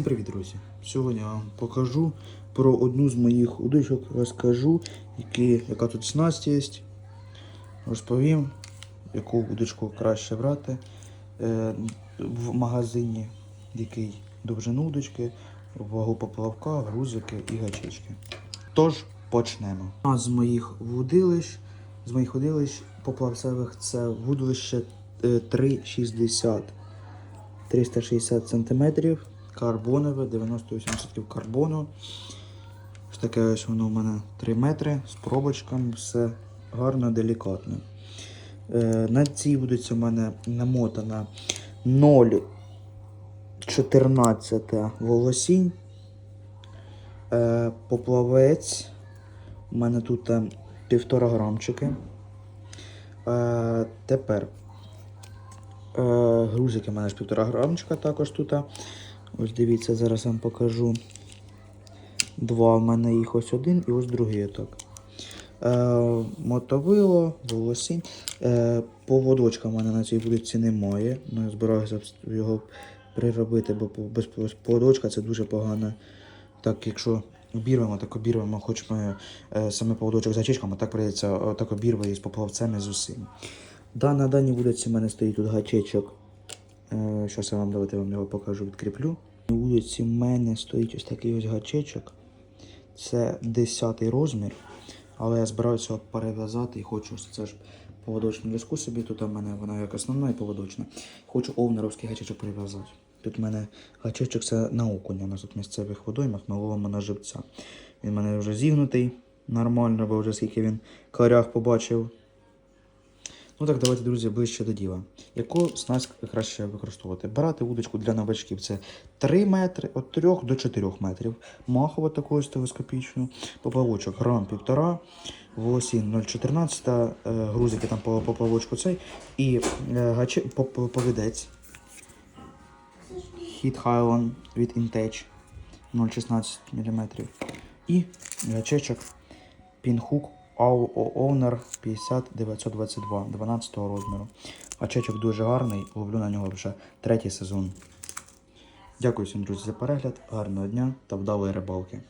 Всім Привіт, друзі! Сьогодні я вам покажу про одну з моїх удочок, розкажу, які, яка тут снасть є. Розповім, яку удочку краще брати е, в магазині, який довжину удочки, вагу поплавка, грузики і гачечки. Тож почнемо. А з моїх вудилищ, з моїх вудилищ поплавцевих це вудилище е, 3,60 360 см, карбонове, 98% карбону. Ось таке ось воно у мене 3 метри з пробочками, все гарно, делікатно. Е, на цій вудиці у мене намотана 0,14 волосінь. Е, поплавець. У мене тут е, півтора грамчики. Тепер грузики в мене ж півтора грамчика також тут. Ось дивіться, зараз вам покажу. Два в мене їх ось один і ось другий отак. Е, мотовило, волосінь. Е, поводочка в мене на цій вулиці немає. Ну, я збираюся його приробити, бо без поводочка це дуже погано. Так, якщо обірвемо, так обірвемо, хоч ми е, саме поводочок з гачечками, так прийдеться е, так обірвати з поплавцем і з усім. Да, на даній вулиці в мене стоїть тут гачечок. Зараз я вам давайте вам його покажу, відкріплю. На вулиці в мене стоїть ось такий ось гачечок. Це 10 розмір. Але я збираюся перев'язати і хочу ось це ж поводочну в'язку собі. Тут у мене вона як основна і поводочна. Хочу овнеровський гачечок прив'язати. Тут в мене гачечок це на окуня. У нас тут місцевих водоймах ми ловимо на живця. Він в мене вже зігнутий нормально, бо вже скільки він корях побачив. Ну так, давайте, друзі, ближче до діла. Яку снасть краще використовувати? Брати удочку для новачків це 3 метри, від 3 до 4 метрів. Махова таку ось телескопічну, поплавочок грам 1,5, волосін 0,14, е, грузики там по поплавочку цей, і е, гаче, по- по- повідець Hit Highland від Intech 0,16 мм. І гачечок Pinhook Owner 50922 12 розміру. Гачечок дуже гарний, ловлю на нього вже третій сезон. Дякую всім, друзі, за перегляд, гарного дня та вдалої рибалки.